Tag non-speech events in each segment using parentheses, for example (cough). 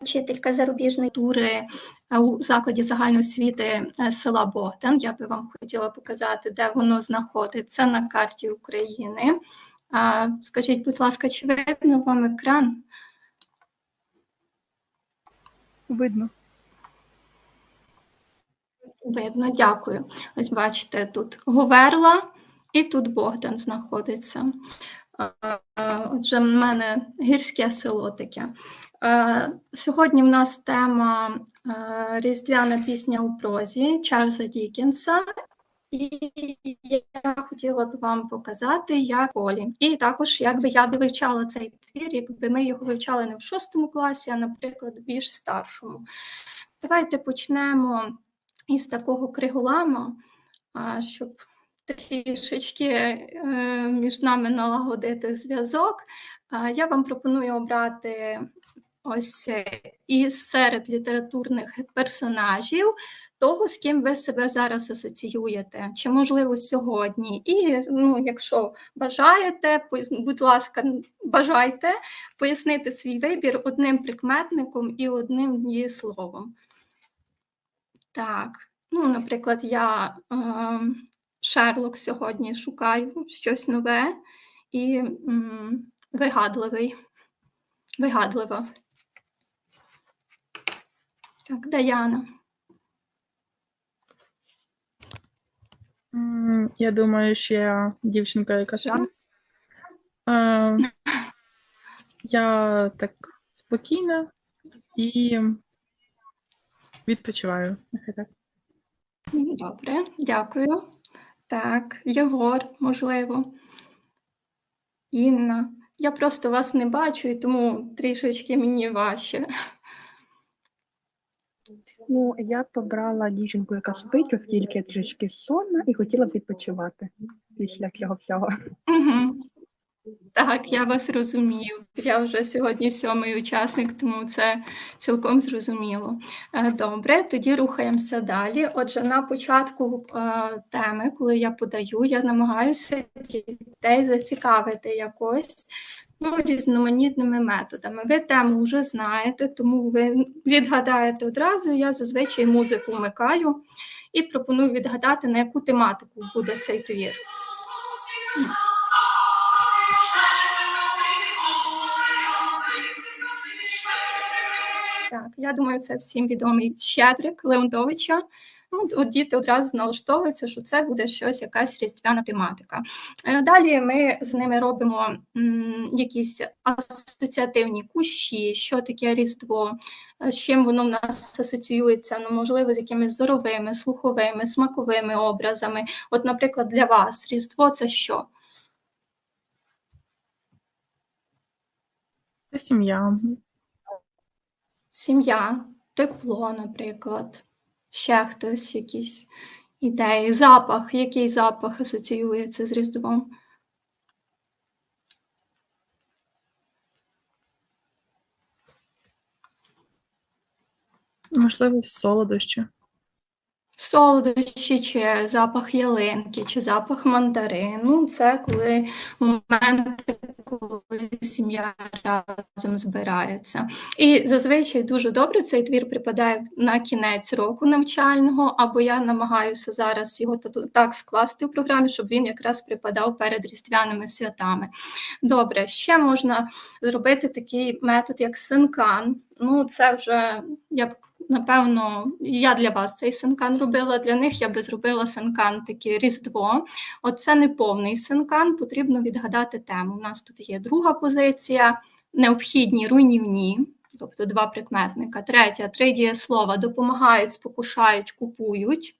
вчителька зарубіжної тури у закладі загальної освіти е, села Богдан. Я би вам хотіла показати, де воно знаходиться на карті України. Скажіть, будь ласка, чи видно вам екран? Видно. Видно, дякую. Ось бачите, тут Говерла і тут Богдан знаходиться. Отже, в мене гірське село таке. Сьогодні в нас тема Різдвяна пісня у прозі Чарльза Дікінса. І я хотіла б вам показати, як Олі. І також, якби я би вивчала цей твір, якби ми його вивчали не в шостому класі, а, наприклад, в більш старшому. Давайте почнемо із такого криголама, щоб трішечки е, між нами налагодити зв'язок. Я вам пропоную обрати ось е, із серед літературних персонажів того, з ким ви себе зараз асоціюєте, чи, можливо, сьогодні. І ну, якщо бажаєте, будь ласка, бажайте пояснити свій вибір одним прикметником і одним дієсловом. Так, ну, наприклад, я е, Шерлок сьогодні шукаю щось нове і м, вигадливий. Вигадлива. Так, Даяна. Я думаю, що я дівчинка, яка Жан? Е, Я так спокійна і відпочиваю. Нехай так. Добре, дякую. Так, Єгор, можливо. Інна. Я просто вас не бачу, і тому трішечки мені важче. Ну, я побрала дівчинку, яка спить, оскільки я трішки сонна і хотіла б відпочивати після цього всього. Угу. Так, я вас розумію. Я вже сьогодні сьомий учасник, тому це цілком зрозуміло. Е, добре, тоді рухаємося далі. Отже, на початку е, теми, коли я подаю, я намагаюся дітей зацікавити якось ну, різноманітними методами. Ви тему вже знаєте, тому ви відгадаєте одразу. Я зазвичай музику вмикаю і пропоную відгадати, на яку тематику буде цей твір. Так, я думаю, це всім відомий Щедрик Леонтовича. Ну, от Діти одразу налаштовуються, що це буде щось, якась різдвяна тематика. Е, далі ми з ними робимо якісь асоціативні кущі, що таке різдво, е, з чим воно в нас асоціюється, ну, можливо, з якимись зоровими, слуховими, смаковими образами. От, наприклад, для вас Різдво це що? Це сім'я. Сім'я, тепло, наприклад, ще хтось якісь ідеї, запах, який запах асоціюється з Різдвом? Можливо, солодощі солодощі, чи запах ялинки, чи запах мандарину. Це коли моменти, коли сім'я разом збирається. І зазвичай дуже добре цей твір припадає на кінець року навчального, або я намагаюся зараз його так скласти в програмі, щоб він якраз припадав перед різдвяними святами. Добре, ще можна зробити такий метод, як синкан. Ну, це вже я б напевно, я для вас цей синкан робила. Для них я би зробила синкан таке Різдво. Оце не повний синкан, потрібно відгадати тему. У нас тут є друга позиція, необхідні руйнівні. Тобто два прикметника. Третя, три дієслова допомагають, спокушають, купують.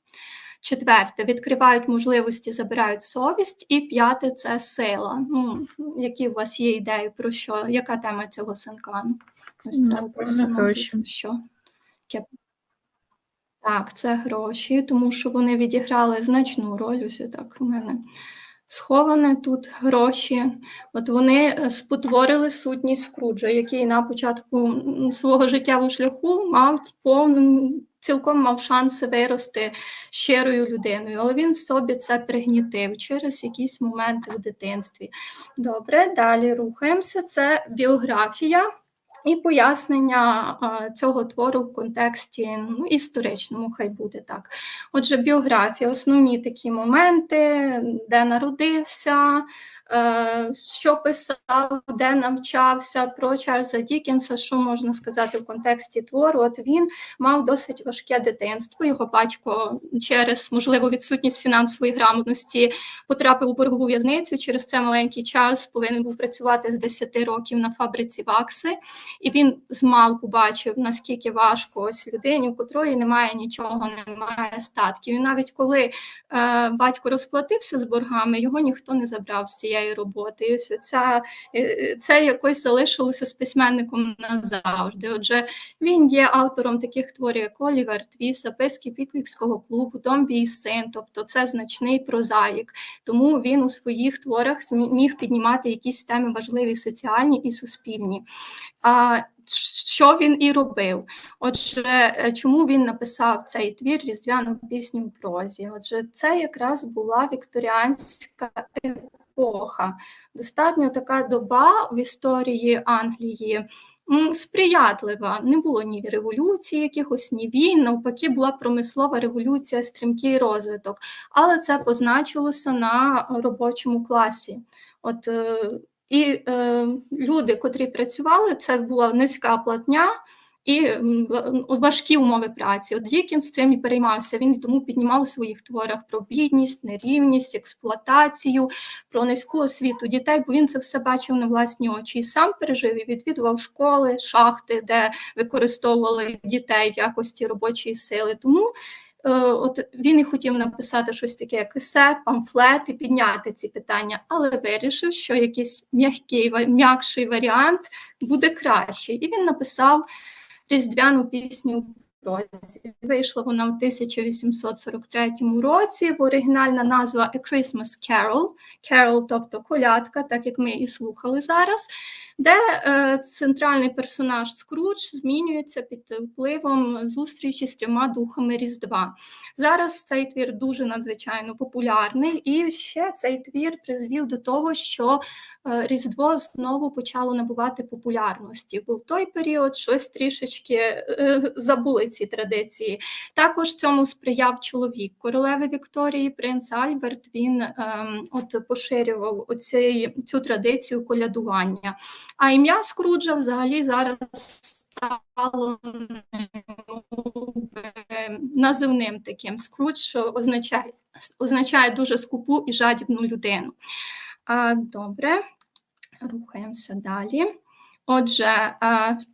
Четверте, відкривають можливості, забирають совість. І п'яте це сила. Ну, Які у вас є ідеї про що? Яка тема цього синкану? Ось це описано. Що? Так, це гроші, тому що вони відіграли значну роль. Ось так у мене сховане тут гроші. От вони е, спотворили сутність Скруджа, який на початку свого життєвого шляху мав повну, цілком мав шанси вирости щирою людиною, але він собі це пригнітив через якісь моменти в дитинстві. Добре, далі рухаємося. Це біографія і пояснення цього твору в контексті ну, історичному, хай буде так. Отже, біографія, основні такі моменти, де народився, що писав, де навчався про Чарльза Дікінса, що можна сказати в контексті твору. От він мав досить важке дитинство. Його батько через можливо відсутність фінансової грамотності потрапив у боргову в'язницю. Через це маленький Чарльз повинен був працювати з 10 років на фабриці вакси. І він з малку бачив, наскільки важко ось людині, у котрої немає нічого, немає статків. І навіть коли е, батько розплатився з боргами, його ніхто не забрав з цієї роботи. І ось ця, е, це якось залишилося з письменником назавжди. Отже, він є автором таких творів, як Олівер Твіс, записки Піквікського клубу, Домбі і син, тобто це значний прозаїк. Тому він у своїх творах міг піднімати якісь теми важливі соціальні і суспільні. А що він і робив? Отже, е, чому він написав цей твір різдвяну пісню в прозі? Отже, це якраз була вікторіанська епоха, достатньо така доба в історії Англії. Сприятлива, не було ні революції, якихось ні війн, навпаки, була промислова революція, стрімкий розвиток, але це позначилося на робочому класі. От е, і е, люди, котрі працювали, це була низька платня і важкі умови праці. От Дікінс цим і переймався. Він тому піднімав у своїх творах про бідність, нерівність, експлуатацію, про низьку освіту дітей, бо він це все бачив на власні очі і сам пережив і відвідував школи, шахти, де використовували дітей в якості робочої сили. Тому Е, От він і хотів написати щось таке, як есе, памфлет і підняти ці питання, але вирішив, що якийсь м'який, м'якший варіант буде кращий. І він написав різдвяну пісню в прозі. Вийшла вона в 1843 році. Оригінальна назва A Christmas Carol. Carol, тобто колядка, так як ми і слухали зараз, де е, центральний персонаж Скрудж змінюється під впливом зустрічі з трьома духами Різдва. Зараз цей твір дуже надзвичайно популярний, і ще цей твір призвів до того, що е, Різдво знову почало набувати популярності, бо в той період щось трішечки е, забули ці традиції. Також цьому сприяв чоловік королеви Вікторії, принц Альберт. Він ем, от поширював оцей, цю традицію колядування. А ім'я Скруджа взагалі зараз стало називним таким. Скрудж означає, означає дуже скупу і жадібну людину. А, Добре, рухаємося далі. Отже,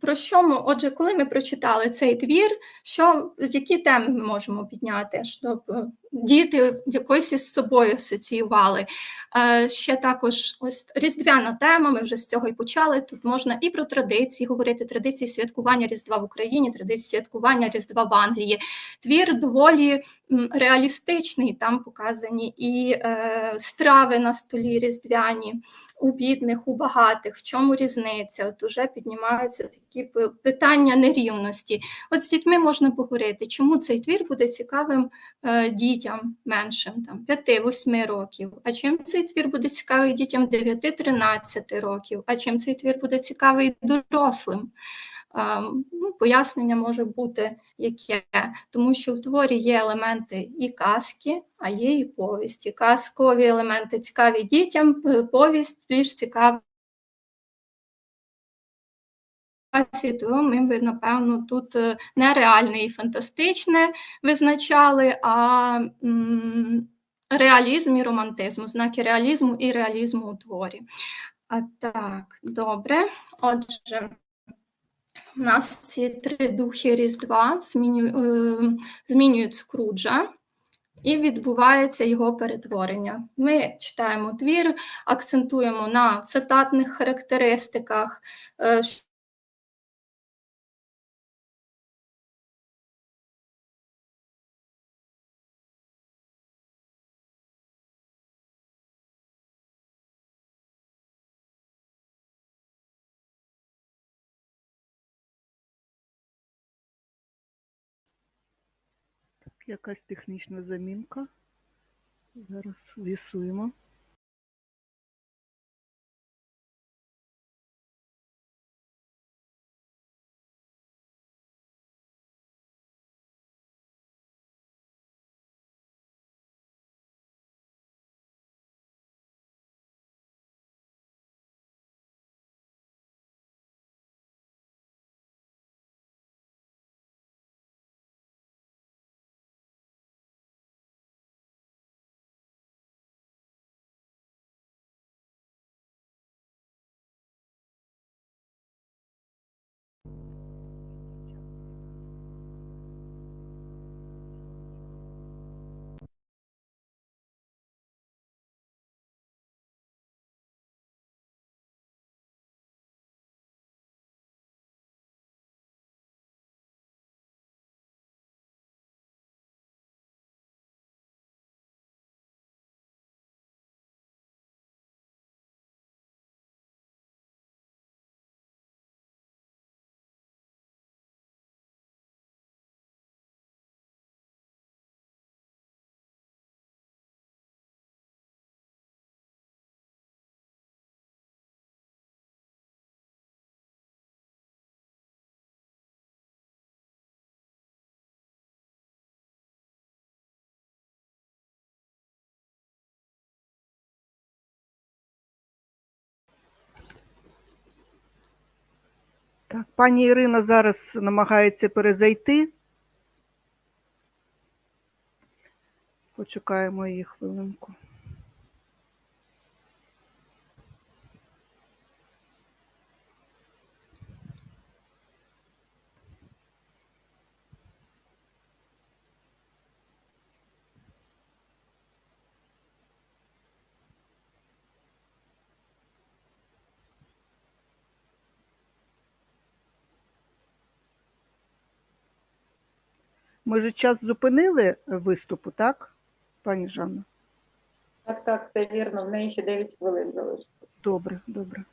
про що ми, отже, коли ми прочитали цей твір, що, які теми ми можемо підняти, щоб е, діти якось із собою асоціювали? Е, Ще також ось різдвяна тема. Ми вже з цього і почали. Тут можна і про традиції говорити, традиції святкування Різдва в Україні, традиції святкування Різдва в Англії. Твір доволі реалістичний. Там показані і е, страви на столі різдвяні у бідних, у багатих, в чому різниця? От уже піднімаються такі питання нерівності. От з дітьми можна поговорити, чому цей твір буде цікавим е, дітям меншим, там 5-8 років. А чим цей твір буде цікавий дітям 9-13 років? А чим цей твір буде цікавий дорослим? Ну, пояснення може бути яке, тому що в творі є елементи і казки, а є і повісті. Казкові елементи цікаві дітям, повість більш цікава. Тому ми б, напевно, тут е, не реальне і фантастичне визначали, а реалізм і романтизм, ознаки реалізму і реалізму у творі. А так, добре. Отже, у нас ці три духи Різдва зміню, е, змінюють Скруджа і відбувається його перетворення. Ми читаємо твір, акцентуємо на цитатних характеристиках. Якась технічна замінка. Зараз з'ясуємо. Так, пані Ірина зараз намагається перезайти. Почекаємо її хвилинку. Ми ж час зупинили виступу, так, пані Жанна? Так, так, це вірно. В неї ще 9 хвилин залишилось. Добре, добре.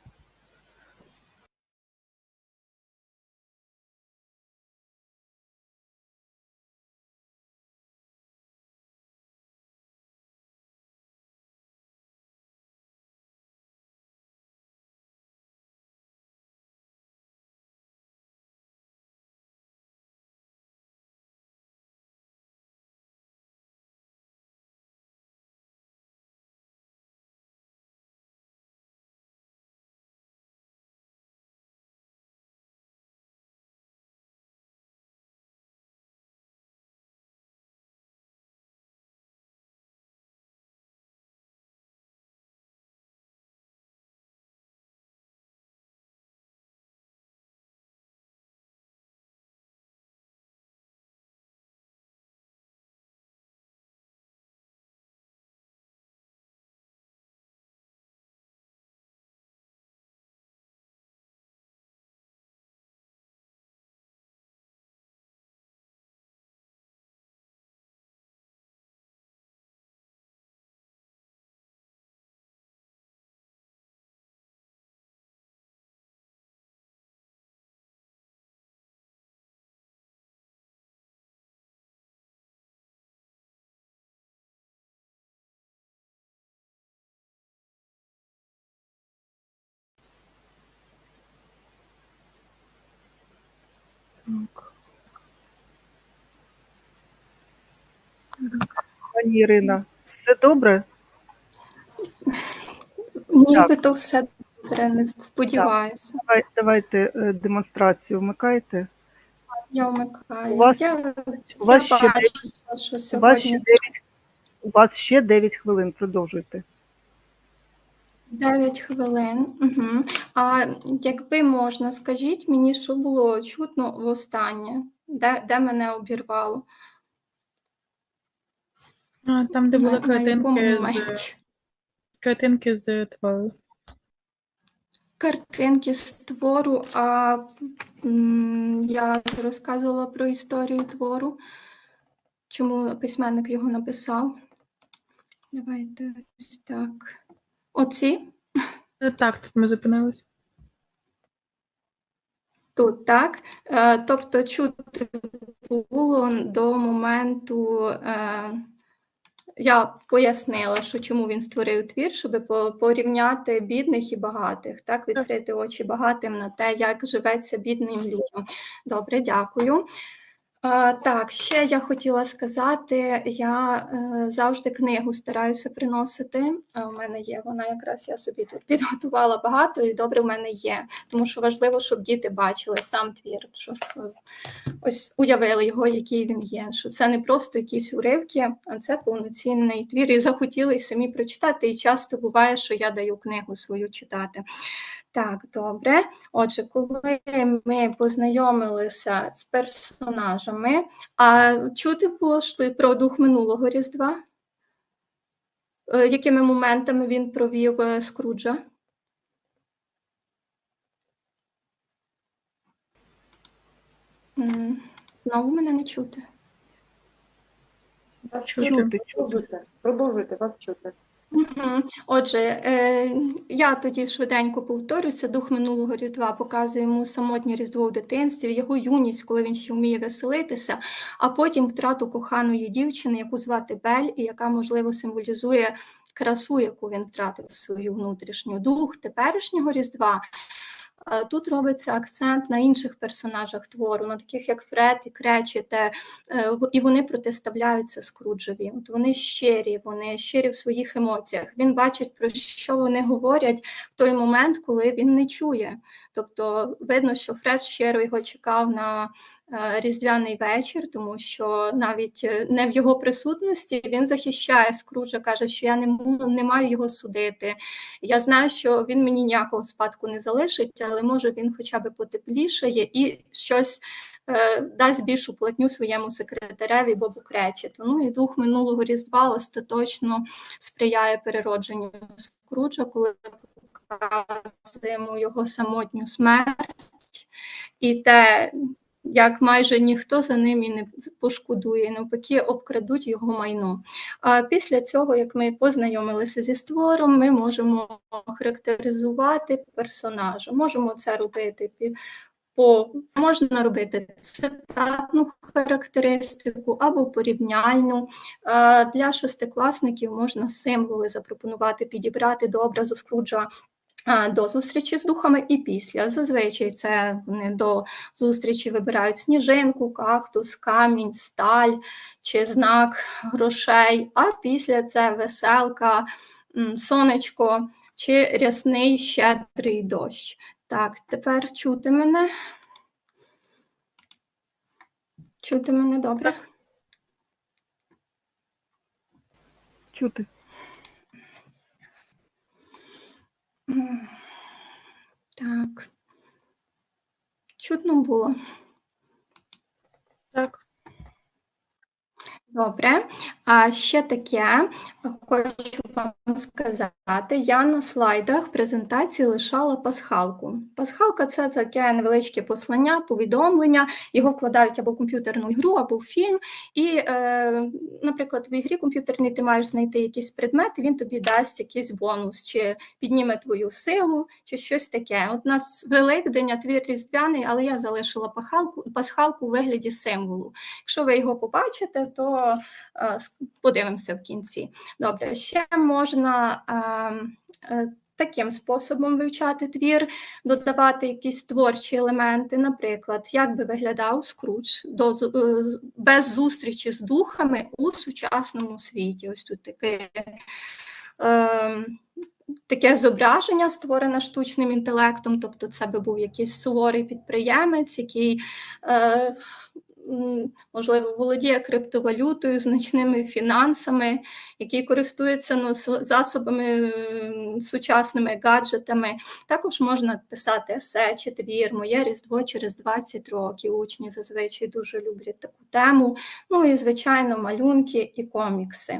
Пані Ірина, все добре? Нібито все добре, не сподіваюся. Давай- Давайте е, демонстрацію вмикайте. Я вмикаю. У вас- я, У вас, я ще, бачу, дев'ять- що у, вас сьогодні ще 9, у вас ще 9 хвилин, продовжуйте. 9 хвилин. Угу. А якби можна, скажіть мені, що було чутно востаннє, де, де мене обірвало? А, там, де були картинки з, картинки з твору. Картинки з твору, а я розказувала про історію твору, чому письменник його написав. Давайте ось так. Оці Е, Так, тут ми зупинились. тут, так. Е, Тобто чути було до моменту. Я пояснила, що чому він створив твір, щоб порівняти бідних і багатих, так відкрити очі багатим на те, як живеться бідним людям. Добре, дякую. А, так, ще я хотіла сказати, я е, завжди книгу стараюся приносити. У мене є вона якраз я собі тут (laughs) підготувала багато, і добре в мене є. Тому що важливо, щоб діти бачили сам твір, щоб е, ось уявили його, який він є. Що це не просто якісь уривки, а це повноцінний твір. І захотіли самі прочитати. І часто буває, що я даю книгу свою читати. Так, добре. Отже, коли ми познайомилися з персонажами, а чути було що про дух минулого Різдва? Е, Якими моментами він провів е, Скруджа? Знову мене не чути. Вас Чути. продовжуйте, вас чути. Отже, е, я тоді швиденько повторюся. Дух минулого різдва показує йому самотнє різдво в дитинстві, його юність, коли він ще вміє веселитися, а потім втрату коханої дівчини, яку звати Бель, і яка, можливо, символізує красу, яку він втратив свою внутрішню дух теперішнього різдва. Тут робиться акцент на інших персонажах твору, на таких як Фред і Кречете, е, і вони протиставляються Скруджеві. От вони щирі, вони щирі в своїх емоціях. Він бачить, про що вони говорять в той момент, коли він не чує. Тобто видно, що Фред щиро його чекав на різдвяний вечір, тому що навіть е, не в його присутності він захищає Скруджа, каже, що я не, не маю його судити. Я знаю, що він мені ніякого спадку не залишить, але може він хоча б потеплішає і щось е, дасть більшу платню своєму секретареві Бобу Кречету. Ну і дух минулого різдва остаточно сприяє переродженню Скруджа, коли показуємо його самотню смерть і те, як майже ніхто за ним і не пошкодує, навпаки, обкрадуть його майно. А після цього, як ми познайомилися зі створом, ми можемо характеризувати персонажа. Можемо це робити по можна робити цитатну характеристику або порівняльну. Для шестикласників можна символи запропонувати, підібрати до образу Скруджа до зустрічі з духами і після. Зазвичай це вони до зустрічі вибирають сніжинку, кактус, камінь, сталь чи знак грошей, а після це веселка, сонечко чи рясний щедрий дощ. Так, тепер чути мене. Чути мене добре? Чути. М, Так. Чутно було. Так. Добре. А ще таке хочу вам сказати. Я на слайдах презентації лишала пасхалку. Пасхалка це таке невеличке послання, повідомлення. Його вкладають або в комп'ютерну гру, або в фільм. І, е, наприклад, в ігрі комп'ютерній ти маєш знайти якийсь предмет, і він тобі дасть якийсь бонус, чи підніме твою силу, чи щось таке. От у нас Великдень, твір різдвяний, але я залишила пахалку, пасхалку у вигляді символу. Якщо ви його побачите, то е, подивимося в кінці. Добре, ще можна е, таким способом вивчати твір, додавати якісь творчі елементи. Наприклад, як би виглядав Скрудж до, е, без зустрічі з духами у сучасному світі. Ось тут таке. Е, Таке зображення створене штучним інтелектом, тобто це би був якийсь суворий підприємець, який е, можливо, володіє криптовалютою, значними фінансами, який користується ну, засобами сучасними гаджетами. Також можна писати есе чи твір, моє різдво через 20 років. Учні зазвичай дуже люблять таку тему. Ну і, звичайно, малюнки і комікси.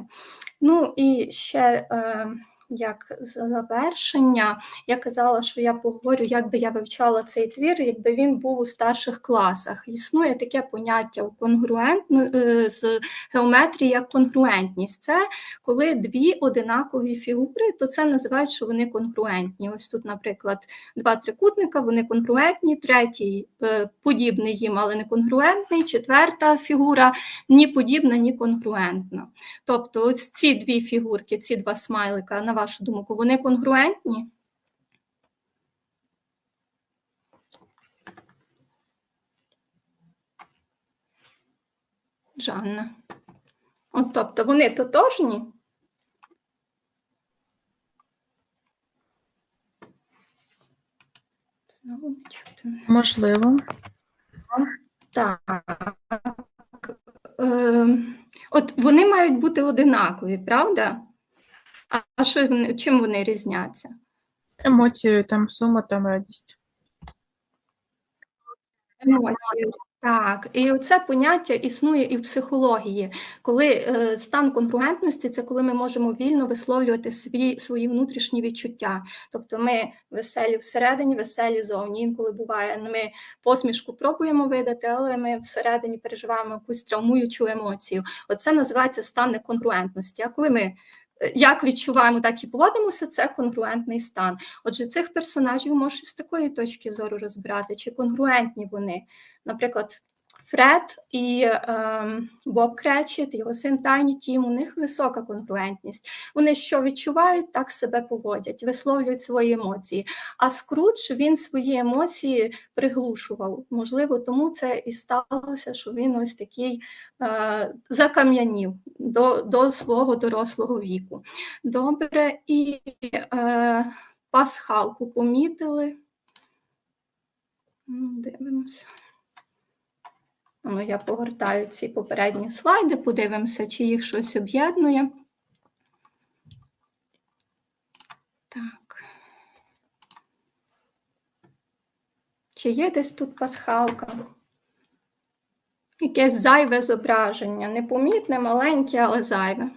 Ну і ще. Е, як завершення, я казала, що я поговорю, як би я вивчала цей твір, якби він був у старших класах. Існує таке поняття в конгруентно е, з геометрії як конгруентність. Це коли дві одинакові фігури, то це називають, що вони конгруентні. Ось тут, наприклад, два трикутника, вони конгруентні, третій подібний їм, але не конгруентний, четверта фігура ні подібна, ні конгруентна. Тобто, ось ці дві фігурки, ці два смайлика, на вашу думку, вони конгруентні? Жанна. От, тобто вони тотожні? Знову не чути. Можливо. Так. Е, от вони мають бути одинакові, правда? А, а що вони, чим вони різняться? Емоції, там сума, там радість. Емоції. Так, і це поняття існує і в психології, коли е, стан конгруентності це коли ми можемо вільно висловлювати свої, свої внутрішні відчуття. Тобто ми веселі всередині, веселі зовні. Інколи буває, ми посмішку пробуємо видати, але ми всередині переживаємо якусь травмуючу емоцію. Оце називається стан неконгруентності. А коли ми як відчуваємо, так і поводимося, це конгруентний стан. Отже, цих персонажів можеш з такої точки зору розбирати, чи конгруентні вони. Наприклад, Фред і е, Боб Кречет, його син Тайні Тім, у них висока конгруентність. Вони що відчувають, так себе поводять, висловлюють свої емоції. А Скрудж він свої емоції приглушував. Можливо, тому це і сталося, що він ось такий е, закам'янів до, до свого дорослого віку. Добре, і е, пасхалку помітили. Ну, Дивимося. Ну, я погортаю ці попередні слайди, подивимося, чи їх щось об'єднує. Так. Чи є десь тут пасхалка? Якесь зайве зображення. Непомітне, маленьке, але зайве.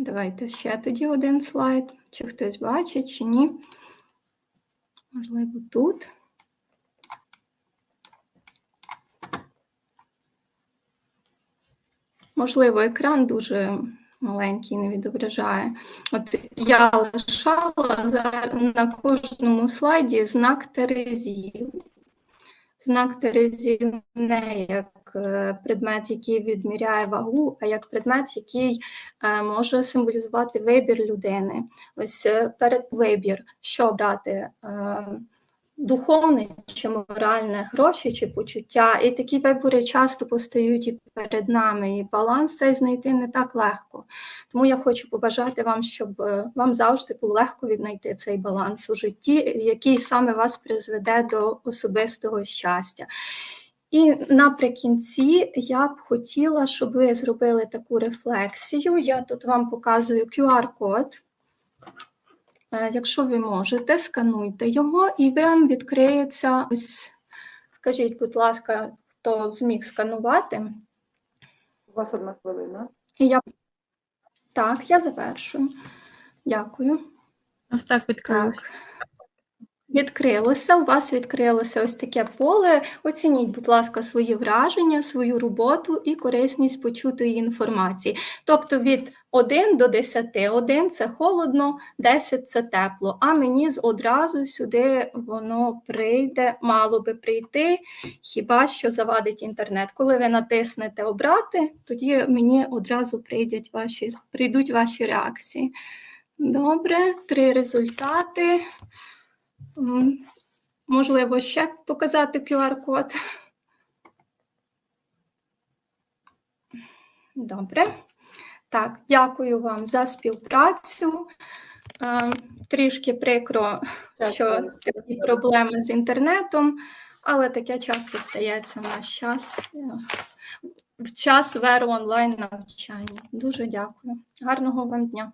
Давайте ще тоді один слайд. Чи хтось бачить, чи ні. Можливо, тут. Можливо, екран дуже маленький, не відображає. От я лишала на кожному слайді знак Терезів. Знак Терезів не як е, предмет, який відміряє вагу, а як предмет, який е, може символізувати вибір людини. Ось е, перед вибір, що брати. Духовне чи моральне, гроші чи почуття, і такі вибори часто постають і перед нами, і баланс цей знайти не так легко. Тому я хочу побажати вам, щоб вам завжди було легко віднайти цей баланс у житті, який саме вас призведе до особистого щастя. І наприкінці я б хотіла, щоб ви зробили таку рефлексію. Я тут вам показую QR-код. Е, Якщо ви можете, скануйте його, і вам відкриється ось. Скажіть, будь ласка, хто зміг сканувати? У вас одна хвилина. І я... Так, я завершую. Дякую. Так відкрилось. Так. Відкрилося, у вас відкрилося ось таке поле. Оцініть, будь ласка, свої враження, свою роботу і корисність почутої інформації. Тобто від 1 до 10. 1 – це холодно, 10 – це тепло. А мені одразу сюди воно прийде, мало би прийти, хіба що завадить інтернет. Коли ви натиснете обрати, тоді мені одразу прийдуть ваші, прийдуть ваші реакції. Добре, три результати. Можливо, ще показати QR-код. Добре. Так, дякую вам за співпрацю. Е, Трішки прикро, Так, що такі проблеми з інтернетом, але таке часто стається в наш час. е, В час веру онлайн навчання. Дуже дякую. Гарного вам дня.